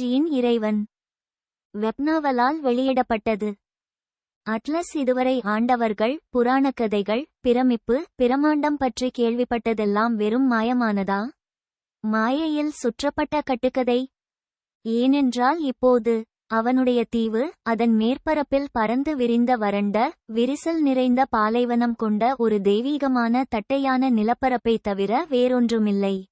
ஜியின் இறைவன். வெப்னாவலால் வெளியிடப்பட்டது. அட்லஸ் இதுவரை ஆண்டவர்கள் புராணக் கதைகள் பிரமிப்பு பிரமாண்டம் பற்றி கேள்விப்பட்டதெல்லாம் வெறும் மாயமானதா? மாயையில் சுற்றப்பட்ட கட்டுக்கதை. ஏனென்றால் இப்போது அவனுடைய தீவு அதன் மேற்பரப்பில் பறந்து விரிந்த வறண்ட விரிசல் நிறைந்த பாலைவனம் கொண்ட ஒரு தெய்வீகமான தட்டையான நிலப்பரப்பைத் தவிர வேறொன்றுமில்லை.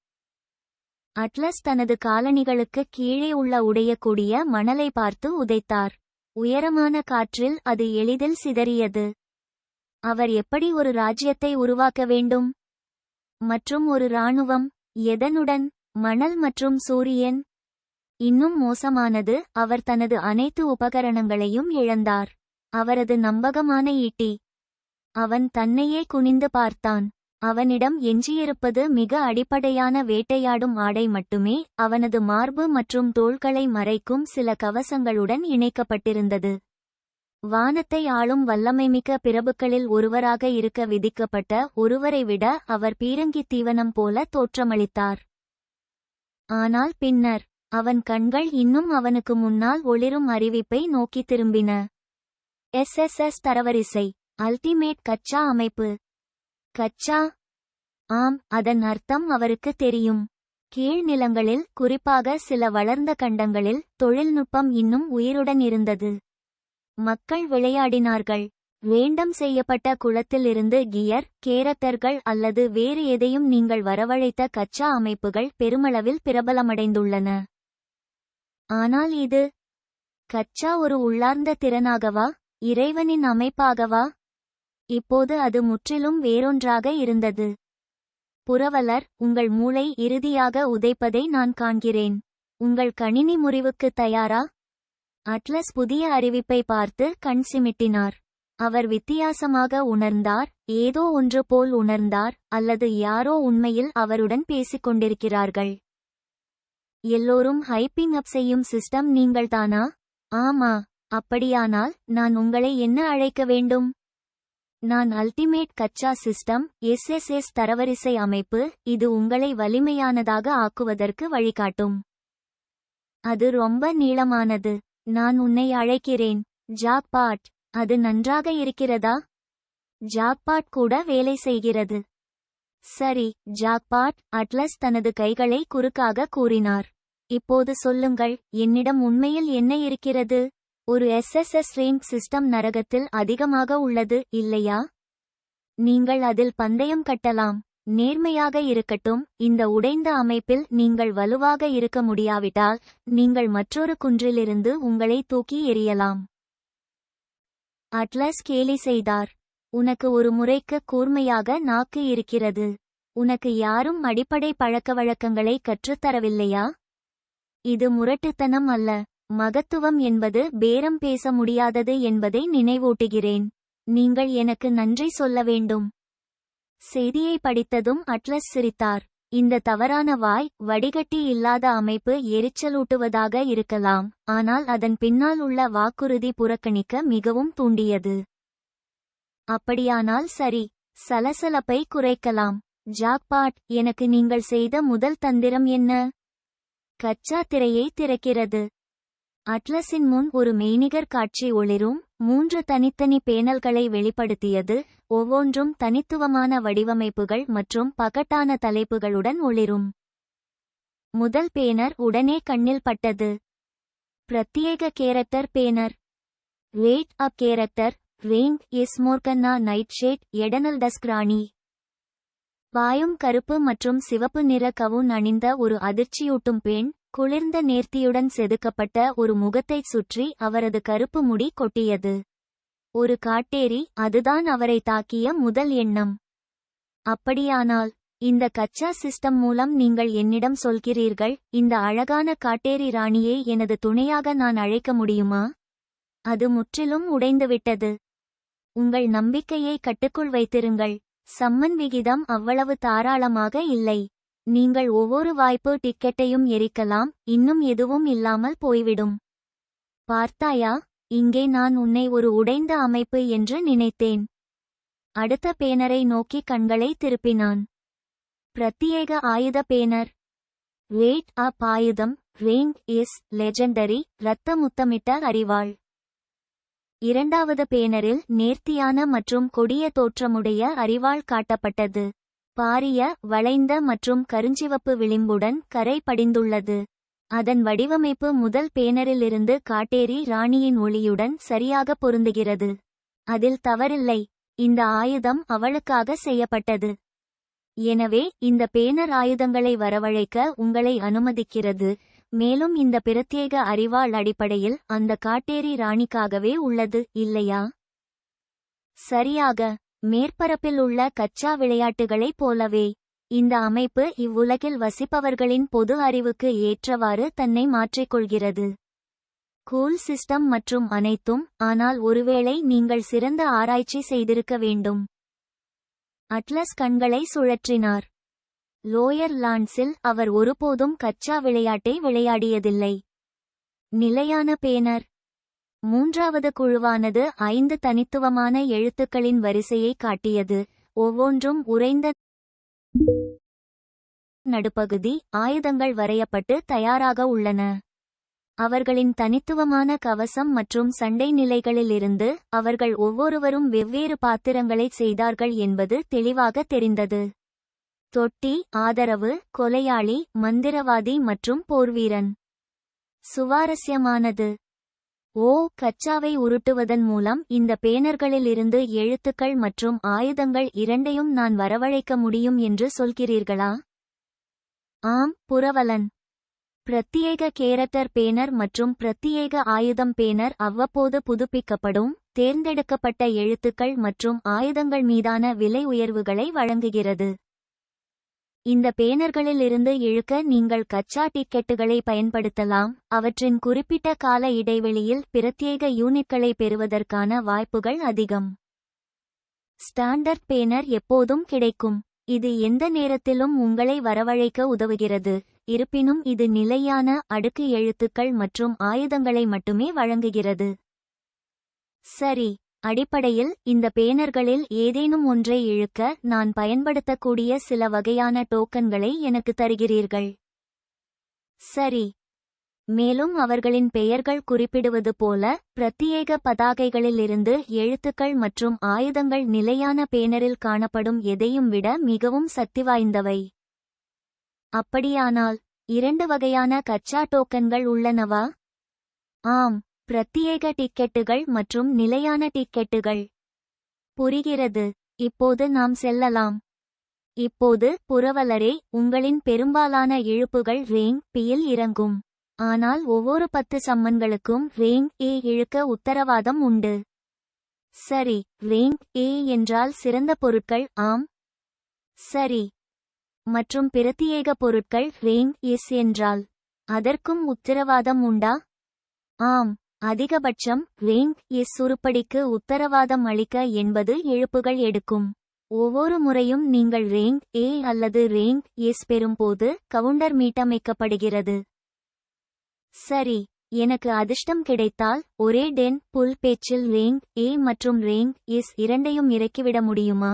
அட்லஸ் தனது காலணிகளுக்கு கீழே உள்ள உடையக்கூடிய மணலை பார்த்து உதைத்தார். உயரமான காற்றில் அது எளிதில் சிதறியது. அவர் எப்படி ஒரு ராஜ்யத்தை உருவாக்க வேண்டும்? மற்றும் ஒரு இராணுவம் எதனுடன்? மணல் மற்றும் சூரியன். இன்னும் மோசமானது அவர் தனது அனைத்து உபகரணங்களையும் இழந்தார். அவரது நம்பகமான ஈட்டி. அவன் தன்னையே குனிந்து பார்த்தான். அவனிடம் எஞ்சியிருப்பது மிக அடிப்படையான வேட்டையாடும் ஆடை மட்டுமே அவனது மார்பு மற்றும் தோள்களை மறைக்கும் சில கவசங்களுடன் இணைக்கப்பட்டிருந்தது. வானத்தை ஆளும் வல்லமைமிக்க பிரபுக்களில் ஒருவராக இருக்க விதிக்கப்பட்ட ஒருவரை விட அவர் பீரங்கித் தீவனம் போல தோற்றமளித்தார். ஆனால் பின்னர் அவன் கண்கள் இன்னும் அவனுக்கு முன்னால் ஒளிரும் அறிவிப்பை நோக்கி திரும்பின. எஸ்எஸ்எஸ் தரவரிசை அல்டிமேட் கச்சா அமைப்பு. கச்சா? ஆம் அதன் அர்த்தம் அவருக்கு தெரியும். கீழ்நிலங்களில் குறிப்பாக சில வளர்ந்த கண்டங்களில் தொழில்நுட்பம் இன்னும் உயிருடன் இருந்தது. மக்கள் விளையாடினார்கள். வேண்டம் செய்யப்பட்ட குளத்திலிருந்து கியர் கேரக்டர்கள் அல்லது வேறு எதையும் நீங்கள் வரவழைத்த கச்சா அமைப்புகள் பெருமளவில் பிரபலமடைந்துள்ளன. ஆனால் இது கச்சா ஒரு உள்ளார்ந்த திறனாகவா இறைவனின் அமைப்பாகவா? இப்போது அது முற்றிலும் வேறொன்றாக இருந்தது. புரவலர் உங்கள் மூளை இறுதியாக உதைப்பதை நான் காண்கிறேன். உங்கள் கணினி முறிவுக்கு தயாரா? அட்லஸ் புதிய அறிவிப்பை பார்த்து கண் சிமிட்டினார். அவர் வித்தியாசமாக உணர்ந்தார் ஏதோ ஒன்று போல் உணர்ந்தார் அல்லது யாரோ உண்மையில் அவருடன் பேசிக் கொண்டிருக்கிறார்கள் எல்லோரும் ஹைப்பிங் அப் செய்யும் சிஸ்டம் நீங்கள்தானா? ஆமா அப்படியானால் நான் உங்களை என்ன அழைக்க வேண்டும்? நான் அல்டிமேட் கச்சா சிஸ்டம் எஸ்எஸ்எஸ் தரவரிசை அமைப்பு இது உங்களை வலிமையானதாக ஆக்குவதற்கு வழிகாட்டும். அது ரொம்ப நீளமானது. நான் உன்னை அழைக்கிறேன். ஜாக்பாட் அது நன்றாக இருக்கிறதா? ஜாக்பாட் கூட வேலை செய்கிறது. சரி ஜாக்பாட் அட்லஸ் தனது கைகளை குறுக்காக கூறினார். இப்போது சொல்லுங்கள் என்னிடம் உண்மையில் என்ன இருக்கிறது? ஒரு எஸ்எஸ்எஸ் ரேங்க் சிஸ்டம் நரகத்தில் அதிகமாக உள்ளது இல்லையா? நீங்கள் அதில் பந்தயம் கட்டலாம். நேர்மையாக இருக்கட்டும் இந்த உடைந்த அமைப்பில் நீங்கள் வலுவாக இருக்க முடியாவிட்டால் நீங்கள் மற்றொரு குன்றிலிருந்து உங்களை தூக்கி எறியலாம். அட்லஸ் கேலி செய்தார். உனக்கு ஒரு முறைக்கு கூர்மையாக நாக்கு இருக்கிறது. உனக்கு யாரும் அடிப்படை பழக்கவழக்கங்களை கற்றுத்தரவில்லையா? இது முரட்டுத்தனம் அல்ல. மகத்துவம் என்பது பேரம் பேச முடியாதது என்பதை நினைவூட்டுகிறேன். நீங்கள் எனக்கு நன்றி சொல்ல வேண்டும். செய்தியை படித்ததும் அட்லஸ் சிரித்தார். இந்த தவறான வாய் வடிகட்டி இல்லாத அமைப்பு எரிச்சலூட்டுவதாக இருக்கலாம் ஆனால் அதன் பின்னால் உள்ள வாக்குறுதி புறக்கணிக்க மிகவும் தூண்டியது. அப்படியானால் சரி சலசலப்பை குறைக்கலாம். ஜாக்பாட் எனக்கு நீங்கள் செய்த முதல் தந்திரம் என்ன? கச்சா திரையை திறக்கிறது. அட்லஸின் முன் ஒரு மெய்நிகர் காட்சி ஒளிரும். மூன்று தனித்தனி பேனல்களை வெளிப்படுத்தியது. ஒவ்வொன்றும் தனித்துவமான வடிவமைப்புகள் மற்றும் பகட்டான தலைப்புகளுடன் ஒளிரும். முதல் பேனர் உடனே கண்ணில் பட்டது. பிரத்யேக character banner. Wait up character. Rank S Morgana night shade எடனல் டஸ்கிராணி பாயும் கருப்பு மற்றும் சிவப்பு நிற கவுன் அணிந்த ஒரு அதிர்ச்சியூட்டும் பெண். குளிர்ந்த நேர்த்தியுடன் செதுக்கப்பட்ட ஒரு முகத்தைச் சுற்றி அவரது கருப்பு முடி கொட்டியது. ஒரு காட்டேரி அதுதான் அவரை தாக்கிய முதல் எண்ணம். அப்படியானால் இந்த கச்சா சிஸ்டம் மூலம் நீங்கள் என்னிடம் சொல்கிறீர்கள் இந்த அழகான காட்டேரி ராணியை எனது துணையாக நான் அழைக்க முடியுமா? அது முற்றிலும் உடைந்துவிட்டது. உங்கள் நம்பிக்கையை கட்டுக்குள் வைத்திருங்கள் சம்மன் விகிதம் அவ்வளவு தாராளமாக இல்லை. நீங்கள் ஒவ்வொரு வாய்ப்பு டிக்கெட்டையும் எரிக்கலாம் இன்னும் எதுவும் இல்லாமல் போய்விடும். பார்த்தாயா இங்கே நான் உன்னை ஒரு உடைந்த அமைப்பு என்று நினைத்தேன். அடுத்த பேனரை நோக்கி கண்களை திருப்பினான். பிரத்யேக ஆயுத பேனர். வெயிட் அப் ஆயுதம் ரேங் இஸ் லெஜெண்டரி இரத்த முத்தமிட்ட அறிவாள் இரண்டாவது பேனரில் நேர்த்தியான மற்றும் கொடிய தோற்றமுடைய அறிவாள் காட்டப்பட்டது. பாரிய வளைந்த மற்றும் கருஞ்சிவப்பு விளிம்புடன் கரை படிந்துள்ளது. அதன் வடிவமைப்பு முதல் பேனரிலிருந்து காட்டேரி ராணியின் ஒளியுடன் சரியாக பொருந்துகிறது. அதில் தவறில்லை. இந்த ஆயுதம் அவளுக்காக செய்யப்பட்டது. எனவே இந்த பேனர் ஆயுதங்களை வரவழைக்க உங்களை அனுமதிக்கிறது. மேலும் இந்த பிரத்யேக அறிவாள் அடிப்படையில் அந்த காட்டேரி ராணிக்காகவே உள்ளது இல்லையா? சரியாக. மேற்பரப்பில் உள்ள கச்சா விளையாட்டுகளைப் போலவே. இந்த அமைப்பு இவ்வுலகில் வசிப்பவர்களின் பொது அறிவுக்கு ஏற்றவாறு தன்னை மாற்றிக்கொள்கிறது கூல் சிஸ்டம் மற்றும் அனைத்தும் ஆனால் ஒருவேளை நீங்கள் சிறந்த ஆராய்ச்சி செய்திருக்க வேண்டும். அட்லஸ் கண்களை சுழற்றினார். லோயர் லான்ஸில் அவர் ஒருபோதும் கச்சா விளையாட்டை விளையாடியதில்லை. நிலையான பேனர். மூன்றாவது குழுவானது ஐந்து தனித்துவமான எழுத்துக்களின் வரிசையை காட்டியது. ஒவ்வொன்றும் உறைந்த நடுப்பகுதி ஆயுதங்கள் வரையப்பட்டு தயாராக உள்ளன. அவர்களின் தனித்துவமான கவசம் மற்றும் சண்டை நிலைகளிலிருந்து அவர்கள் ஒவ்வொருவரும் வெவ்வேறு பாத்திரங்களை செய்தார்கள் என்பது தெளிவாக தெரிந்தது. தொட்டி ஆதரவு கொலையாளி மந்திரவாதி மற்றும் போர்வீரன். சுவாரஸ்யமானது. ஓ கச்சாவை உருட்டுவதன் மூலம் இந்த பேனர்களிலிருந்து எழுத்துக்கள் மற்றும் ஆயுதங்கள் இரண்டையும் நான் வரவழைக்க முடியும் என்று சொல்கிறீர்களா? ஆம் புரவலன். பிரத்யேக கேரக்டர் பேனர் மற்றும் பிரத்யேக ஆயுதம் பேனர் அவ்வப்போது புதுப்பிக்கப்படும் தேர்ந்தெடுக்கப்பட்ட எழுத்துக்கள் மற்றும் ஆயுதங்கள் மீதான விலை உயர்வுகளை வழங்குகிறது. இந்த பேனர்களிலிருந்து இழுக்க நீங்கள் கச்சா டிக்கெட்டுகளை பயன்படுத்தலாம். அவற்றின் குறிப்பிட்ட கால இடைவெளியில் பிரத்யேக யூனிட்களை பெறுவதற்கான வாய்ப்புகள் அதிகம். ஸ்டாண்டர்ட் பேனர் எப்போதும் கிடைக்கும். இது எந்த நேரத்திலும் உங்களை வரவழைக்க உதவுகிறது. இருப்பினும் இது நிலையான அடுக்கு எழுத்துக்கள் மற்றும் ஆயுதங்களை மட்டுமே வழங்குகிறது. சரி. அடிப்படையில் இந்த பேனர்களில் ஏதேனும் ஒன்றை இழுக்க நான் பயன்படுத்தக்கூடிய சில வகையான டோக்கன்களை எனக்கு தருகிறீர்கள். சரி. மேலும் அவர்களின் பெயர்கள் குறிப்பிடுவது போல பிரத்யேக பதாகைகளிலிருந்து எழுத்துக்கள் மற்றும் ஆயுதங்கள் நிலையான பேனரில் காணப்படும் எதையும் விட மிகவும் சக்தி வாய்ந்தவை அப்படியானால் இரண்டு வகையான கச்சா டோக்கன்கள் உள்ளனவா? ஆம். பிரத்யேக டிக்கெட்டுகள் மற்றும் நிலையான டிக்கெட்டுகள். புரிகிறது. இப்போது நாம் செல்லலாம். இப்போது புரவலரே உங்களின் பெரும்பாலான இழுப்புகள் ரேங் பியில் இறங்கும். ஆனால் ஒவ்வொரு பத்து சம்மன்களுக்கும் ரேங் ஏ இழுக்க உத்தரவாதம் உண்டு. சரி ரேங் ஏ என்றால் சிறந்த பொருட்கள் ஆம். சரி. மற்றும் பிரத்யேக பொருட்கள் ரேங் எஸ் என்றால் அதற்கும் உத்தரவாதம் உண்டா? ஆம். அதிகபட்சம் ரேங்க் இஸ் உருப்படிக்கு உத்தரவாதம் அளிக்க என்பது இழப்புகள் எடுக்கும். ஒவ்வொரு முறையும் நீங்கள் ரேங்க் ஏ அல்லது ரேங்க் எஸ் பெறும்போது கவுண்டர் மீட்டமைக்கப்படுகிறது. சரி எனக்கு அதிர்ஷ்டம் கிடைத்தால் ஒரே டென் புல் பேச்சில் ரேங்க் ஏ மற்றும் ரேங்க் எஸ் இரண்டையும் இறக்கிவிட முடியுமா?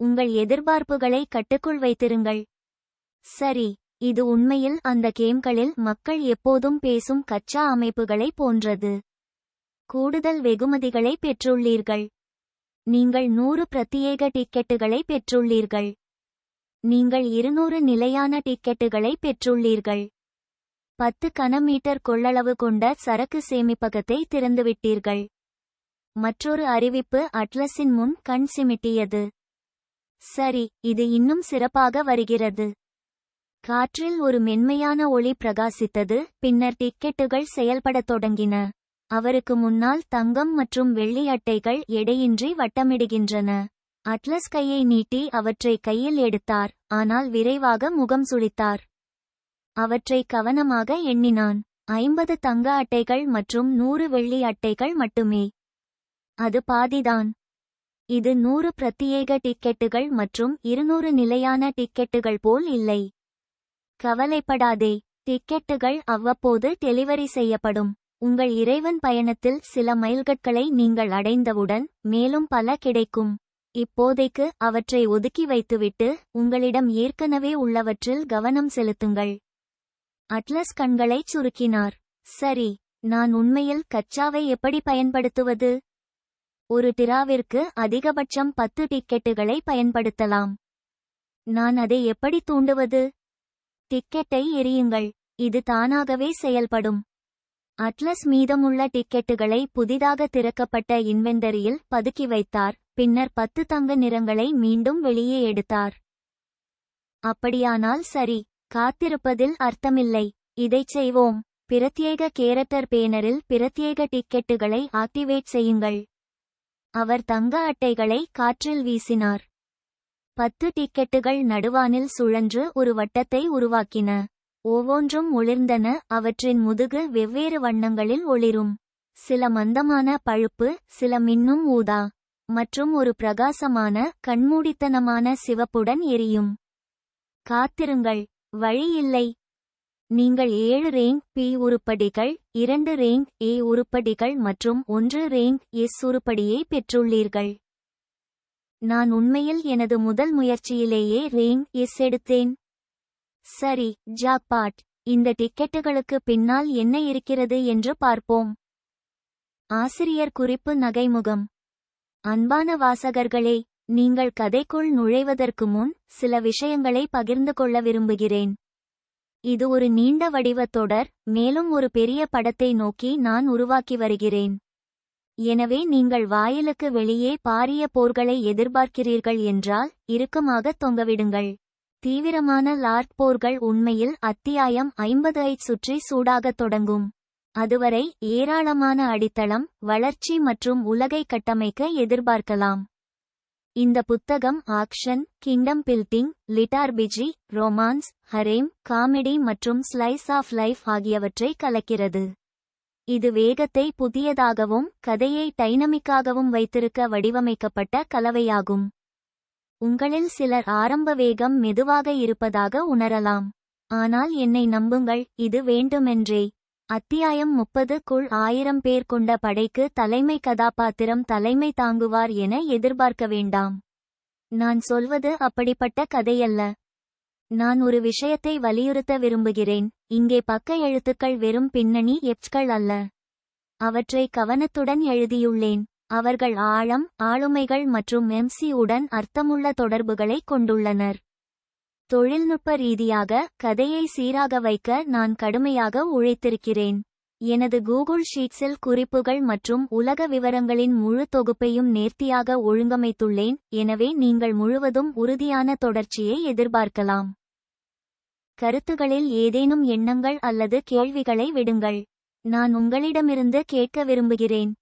உங்கள் எதிர்பார்ப்புகளை கட்டுக்குள் வைத்திருங்கள். சரி இது உண்மையில் அந்த கேம்களில் மக்கள் எப்போதும் பேசும் கச்சா அமைப்புகளை போன்றது. கூடுதல் வெகுமதிகளை பெற்றுள்ளீர்கள். நீங்கள் நூறு பிரத்யேக டிக்கெட்டுகளை பெற்றுள்ளீர்கள். நீங்கள் இருநூறு நிலையான டிக்கெட்டுகளை பெற்றுள்ளீர்கள். பத்து கனமீட்டர் கொள்ளளவு கொண்ட சரக்கு சேமிப்பகத்தை திறந்துவிட்டீர்கள். மற்றொரு அறிவிப்பு அட்லஸின் முன் கண் சிமிட்டியது. சரி இது இன்னும் சிறப்பாக வருகிறது. காற்றில் ஒரு மென்மையான ஒளி பிரகாசித்தது பின்னர் டிக்கெட்டுகள் செயல்படத் தொடங்கின. அவருக்கு முன்னால் தங்கம் மற்றும் வெள்ளி அட்டைகள் எடையின்றி வட்டமிடுகின்றன. அட்லஸ் கையை நீட்டி அவற்றை கையில் எடுத்தார் ஆனால் விரைவாக முகம் சுளித்தார். அவற்றை கவனமாக எண்ணினான். ஐம்பது தங்க அட்டைகள் மற்றும் நூறு வெள்ளி அட்டைகள் மட்டுமே. அது பாதிதான். இது நூறு பிரத்யேக டிக்கெட்டுகள் மற்றும் இருநூறு நிலையான டிக்கெட்டுகள் போல் இல்லை. கவலைப்படாதே. டிக்கெட்டுகள் அவ்வப்போது டெலிவரி செய்யப்படும். உங்கள் இறைவன் பயணத்தில் சில மைல்கற்களை நீங்கள் அடைந்தவுடன் மேலும் பல கிடைக்கும். இப்போதைக்கு அவற்றை ஒதுக்கி வைத்துவிட்டு உங்களிடம் ஏற்கனவே உள்ளவற்றில் கவனம் செலுத்துங்கள். அட்லஸ் கண்களைச் சுருக்கினார். சரி நான் உண்மையில் கச்சாவை எப்படி பயன்படுத்துவது? ஒரு டிராவிற்கு அதிகபட்சம் பத்து டிக்கெட்டுகளை பயன்படுத்தலாம். நான் அதை எப்படி தூண்டுவது? டிக்கெட்டை எரியுங்கள் இது தானாகவே செயல்படும். அட்லஸ் மீதமுள்ள டிக்கெட்டுகளை புதிதாக திறக்கப்பட்ட இன்வெண்டரியில் பதுக்கி வைத்தார். பின்னர் பத்து தங்க நிறங்களை மீண்டும் வெளியே எடுத்தார். அப்படியானால் சரி காத்திருப்பதில் அர்த்தமில்லை. இதைச் செய்வோம். பிரத்யேக கேரக்டர் பேனரில் பிரத்யேக டிக்கெட்டுகளை ஆக்டிவேட் செய்யுங்கள். அவர் தங்க அட்டைகளை காற்றில் வீசினார். பத்து டிக்கெட்டுகள் நடுவானில் சுழன்று ஒரு வட்டத்தை உருவாக்கின. ஒவ்வொன்றும் ஒளிர்ந்தன அவற்றின் முதுகு வெவ்வேறு வண்ணங்களில் ஒளிரும். சில மந்தமான பழுப்பு சில மின்னும் ஊதா மற்றும் ஒரு பிரகாசமான கண்மூடித்தனமான சிவப்புடன் எரியும். காத்திருங்கள் வழி இல்லை. நீங்கள் ஏழு ரேங்க் பி உருப்படிகள் இரண்டு ரேங்க் ஏ உருப்படிகள் மற்றும் ஒன்று ரேங்க் எஸ் உருப்படியை பெற்றுள்ளீர்கள். நான் உண்மையில் எனது முதல் முயற்சியிலேயே ரெயின் எஸ் எடுத்தேன். சரி ஜாக்பாட் இந்த டிக்கெட்டுகளுக்கு பின்னால் என்ன இருக்கிறது என்று பார்ப்போம். ஆசிரியர் குறிப்பு நகைமுகம். அன்பான வாசகர்களே நீங்கள் கதைக்குள் நுழைவதற்கு முன் சில விஷயங்களை பகிர்ந்து கொள்ள விரும்புகிறேன். இது ஒரு நீண்ட வடிவ தொடர் மேலும் ஒரு பெரிய படத்தை நோக்கி நான் உருவாக்கி வருகிறேன். எனவே நீங்கள் வாயிலுக்கு வெளியே பாரிய போர்களை எதிர்பார்க்கிறீர்கள் என்றால் இறுக்கமாக தொங்கவிடுங்கள். தீவிரமான லார்ட் போர்கள் உண்மையில் அத்தியாயம் ஐம்பது ஐச் சுற்றி சூடாகத் தொடங்கும். அதுவரை ஏராளமான அடித்தளம் வளர்ச்சி மற்றும் உலகை கட்டமைக்க எதிர்பார்க்கலாம். இந்த புத்தகம் action kingdom building LitRPG romance harem comedy மற்றும் ஸ்லைஸ் ஆஃப் லைஃப் ஆகியவற்றை கலக்கிறது. இது வேகத்தை புதியதாகவும் கதையை டைனமிக்காகவும் வைத்திருக்க வடிவமைக்கப்பட்ட கலவையாகும். உங்களில் சிலர் ஆரம்ப வேகம் மெதுவாக இருப்பதாக உணரலாம். ஆனால் என்னை நம்புங்கள் இது வேண்டுமென்றே. அத்தியாயம் முப்பது குள் ஆயிரம் பேர் கொண்ட படைக்கு தலைமை கதாபாத்திரம் தலைமை தாங்குவார் என எதிர்பார்க்க வேண்டாம். நான் சொல்வது அப்படிப்பட்ட கதையல்ல. நான் ஒரு விஷயத்தை வலியுறுத்த விரும்புகிறேன். இங்கே பக்க எழுத்துக்கள் வெறும் பின்னணி எப்ஸ்கள் அல்ல. அவற்றை கவனத்துடன் எழுதியுள்ளேன். அவர்கள் ஆழம் ஆளுமைகள் மற்றும் எம்சி உடன் அர்த்தமுள்ள தொடர்புகளை கொண்டுள்ளனர். தொழில்நுட்ப ரீதியாக கதையை சீராக வைக்க நான் கடுமையாக உழைத்திருக்கிறேன். எனது கூகுள் ஷீட்ஸில் குறிப்புகள் மற்றும் உலக விவரங்களின் முழு தொகுப்பையும் நேர்த்தியாக ஒழுங்கமைத்துள்ளேன். எனவே நீங்கள் முழுவதும் உறுதியான தொடர்ச்சியை எதிர்பார்க்கலாம். கருத்துகளில் ஏதேனும் எண்ணங்கள் அல்லது கேள்விகளை விடுங்கள். நான் உங்களிடமிருந்து கேட்க விரும்புகிறேன்.